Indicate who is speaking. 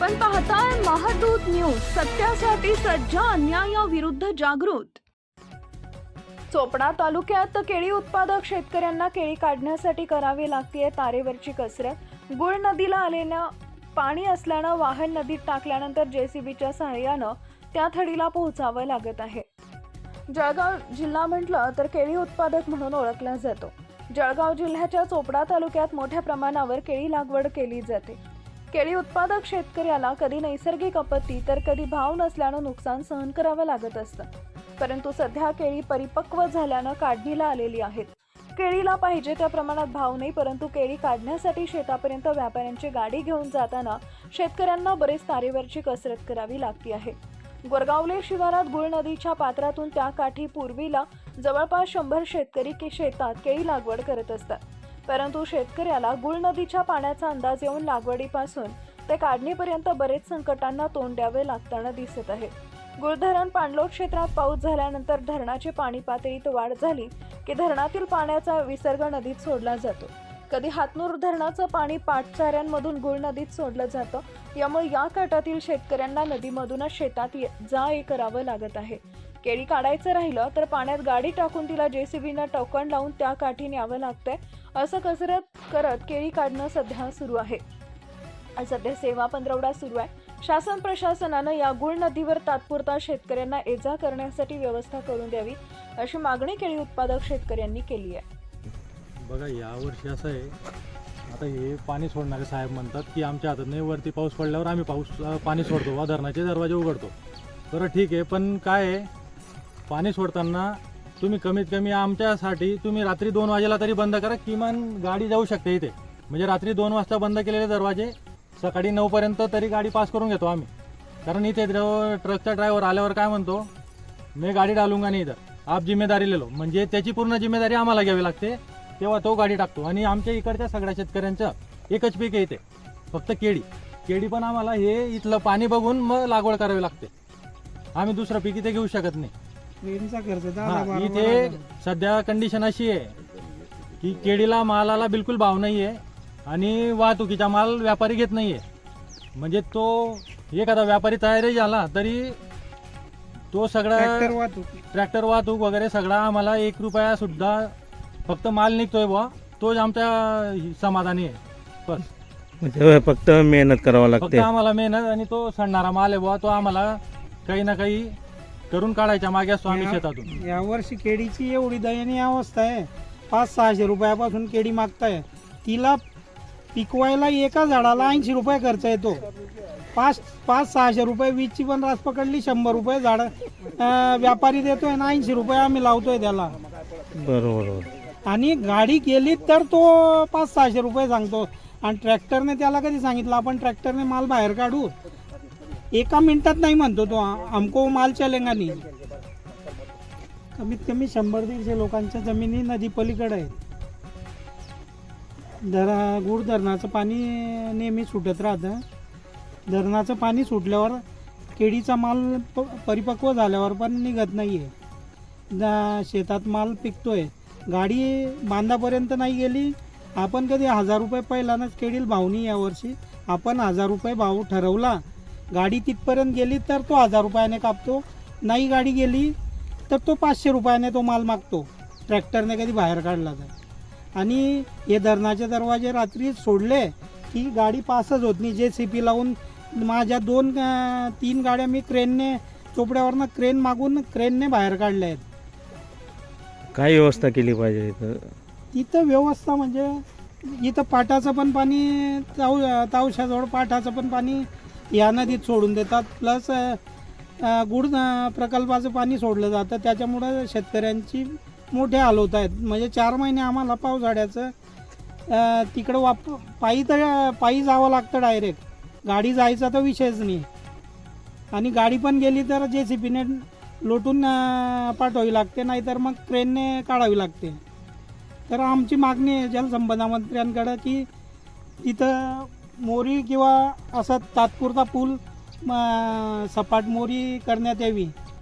Speaker 1: आपण पाहताय महादूत न्यूज सत्यासाठी सज्ज अन्यायाविरुद्ध जागृत. चोपडा तालुक्यात केळी उत्पादक शेतकऱ्यांना केळी काढण्यासाठी करावी लागतीये तारेवरची कसरत. गुळ नदीला आलेल्या पाणी असल्यानं वाहन नदीत टाकल्यानंतर जेसीबीच्या सहाय्यानं त्या थडीला पोहोचावं लागत आहे. जळगाव जिल्हा म्हटलं तर केळी उत्पादक म्हणून ओळखला जातो. जळगाव जिल्ह्याच्या चोपडा तालुक्यात मोठ्या प्रमाणावर केळी लागवड केली जाते. केळी उत्पादक शेतकऱ्याला कधी नैसर्गिक आपत्ती तर कधी भाव नसल्यानं नुकसान सहन करावं लागत असतं. परंतु सध्या केळी परिपक्व झाल्यानं काढणीला आलेली आहेत. केळीला पाहिजे त्या प्रमाणात भाव नाही परंतु केळी काढण्यासाठी शेतापर्यंत व्यापाऱ्यांची गाडी घेऊन जाताना शेतकऱ्यांना बरेच तारेवरची कसरत करावी लागती आहे. गोरगावले शिवारात गुळ नदीच्या पात्रातून त्या काठी पूर्वीला जवळपास शंभर शेतकरी के शेतात केळी लागवड करत असतात. परंतु शेतकऱ्याला गुळ नदीच्या पाण्याचा अंदाज येऊन लागवडीपासून ते काढणीपर्यंत बरेच संकटांना तोंड द्यावे लागताना दिसत आहे. गुळधरण पाणलोट क्षेत्रात पाऊस झाल्यानंतर धरणाची पाणी पातळीत वाढ झाली की धरणातील पाण्याचा विसर्ग नदीत सोडला जातो. कधी हातनूर धरणाचं पाणी पाटचाऱ्यांमधून गुळ नदीत सोडलं जातं यामुळे या काठातील शेतकऱ्यांना नदीमधूनच शेतात ये- जा ये करावं लागत आहे. केळी काढायचं राहिलं तर पाण्यात गाडी टाकून तिला जेसीबीनं टोकण लावून त्या काठी न्यावं लागतंय. असं कसरत करत केळी काढणं सध्या सुरू आहे. सध्या सेवा पंधरवडा सुरू आहे. शासन प्रशासनानं या गुळ नदीवर तात्पुरता शेतकऱ्यांना एजा करण्यासाठी व्यवस्था करून द्यावी अशी मागणी केळी उत्पादक शेतकऱ्यांनी केली आहे.
Speaker 2: बघा यावर्षी असं आहे. आता हे पाणी सोडणारे साहेब म्हणतात की आमच्या हातात नाही वरती पाऊस पडल्यावर आम्ही पाऊस पाणी सोडतो वा धरणाचे दरवाजे उघडतो. बरं ठीक आहे. पण काय आहे? पाणी सोडताना तुम्ही कमीत कमी आमच्यासाठी तुम्ही रात्री दोन वाजेला तरी बंद करा किमान गाडी जाऊ शकते इथे. म्हणजे रात्री दोन वाजता बंद केलेले दरवाजे सकाळी नऊपर्यंत तरी गाडी पास करून घेतो आम्ही. कारण इथे ट्रकचा ड्रायव्हर आल्यावर काय म्हणतो मी गाडी डालूंगा नाही इथं आप जिम्मेदारी लेलो म्हणजे त्याची पूर्ण जिम्मेदारी आम्हाला घ्यावी लागते तेव्हा तो गाडी टाकतो. आणि आमच्या इकडच्या सगळ्या शेतकऱ्यांचं एकच पीक आहे इथे फक्त केळी. केळी पण आम्हाला हे इथलं पाणी बघून मग लागवड करावी लागते. आम्ही दुसरं पीक इथे घेऊ शकत नाही.
Speaker 3: ट्रेनचा खर्च दहा
Speaker 2: हा,
Speaker 3: बारा
Speaker 2: इथे
Speaker 3: बारा
Speaker 2: सध्या कंडिशन अशी आहे की केळीला मालाला बिलकुल भाव नाही आहे आणि वाहतुकीचा माल व्यापारी घेत नाही आहे म्हणजे तो एखादा व्यापारी तयारी झाला तरी तो सगळा
Speaker 3: ट्रॅक्टर वाहतूक.
Speaker 2: ट्रॅक्टर वाहतूक वगैरे सगळा आम्हाला एक रुपया सुद्धा फक्त माल निघतोय बुवा तोच आमच्या समाधानी आहे. बस.
Speaker 4: म्हणजे फक्त मेहनत करावं
Speaker 2: फक्त
Speaker 4: लागते.
Speaker 2: आम्हाला मेहनत आणि तो सडणारा माल आहे बुवा तो आम्हाला काही ना काही करून काढायच्या मागे असतो आम्ही
Speaker 3: या-
Speaker 2: शेतातून.
Speaker 3: यावर्षी केळीची एवढी दयनीय अवस्था आहे. पाच सहाशे रुपयापासून केळी मागताय. तिला पिकवायला एका झाडाला ऐंशी रुपये खर्च येतो. पाच पाच सहाशे रुपये वीजची पण रास पकडली शंभर रुपये झाड अं, व्यापारी देतोय ना ऐंशी रुपये आम्ही लावतोय त्याला.
Speaker 4: बरोबर
Speaker 3: आणि गाडी गेली तर तो पाच सहाशे रुपये सांगतो. आणि ट्रॅक्टरने त्याला कधी सांगितलं? आपण ट्रॅक्टरने माल बाहेर काढू. एका मिनिटात नाही म्हणतो तो. आमको माल चलेंगा नाही. कमीत कमी शंभर दीडशे लोकांच्या जमिनी नदी पलीकडे आहेत. धरा गुड धरणाचं पाणी नेहमी सुटत राहतं. धरणाचं पाणी सुटल्यावर केळीचा माल प परिपक्व झाल्यावर पण निघत नाही आहे शेतात माल पिकतोय. गाडी बांधापर्यंत नाही गेली. आपण कधी हजार रुपये पहिल्यानंच केळील भाव नाही यावर्षी आपण हजार रुपये भाव ठरवला. गाडी तिथपर्यंत गेली तर तो हजार रुपयाने कापतो. नाही गाडी गेली तर तो पाचशे रुपयाने तो माल मागतो. ट्रॅक्टरने कधी बाहेर काढला तर. आणि हे धरणाचे दरवाजे रात्री सोडले की गाडी पासच होत नाही. जे सी पी लावून माझ्या दोन तीन गाड्या मी क्रेनने चोपड्यावरनं क्रेन मागून क्रेनने बाहेर काढल्या आहेत.
Speaker 4: काय व्यवस्था केली पाहिजे इथं?
Speaker 3: तिथं व्यवस्था म्हणजे इथं पाटाचं पण पाणी ताव तावशाजवळ पाटाचं पण पाणी या नदीत सोडून देतात. प्लस गुड प्रकल्पाचं पाणी सोडलं जातं. त्याच्यामुळं शेतकऱ्यांची मोठे हाल होत आहेत. म्हणजे चार महिने आम्हाला पावसाळ्याचं तिकडं वाप पायी तर पायी जावं लागतं डायरेक्ट गाडी जायचा तर विषयच नाही. आणि गाडी पण गेली तर जे सी पीने लोटून पाठवावी लागते. नाहीतर मग ट्रेनने काढावी लागते. तर आमची मागणी आहे जलसंपदा मंत्र्यांकडं की तिथं मोरी किंवा असा तात्पुरता पूल सपाट मोरी करण्यात यावी.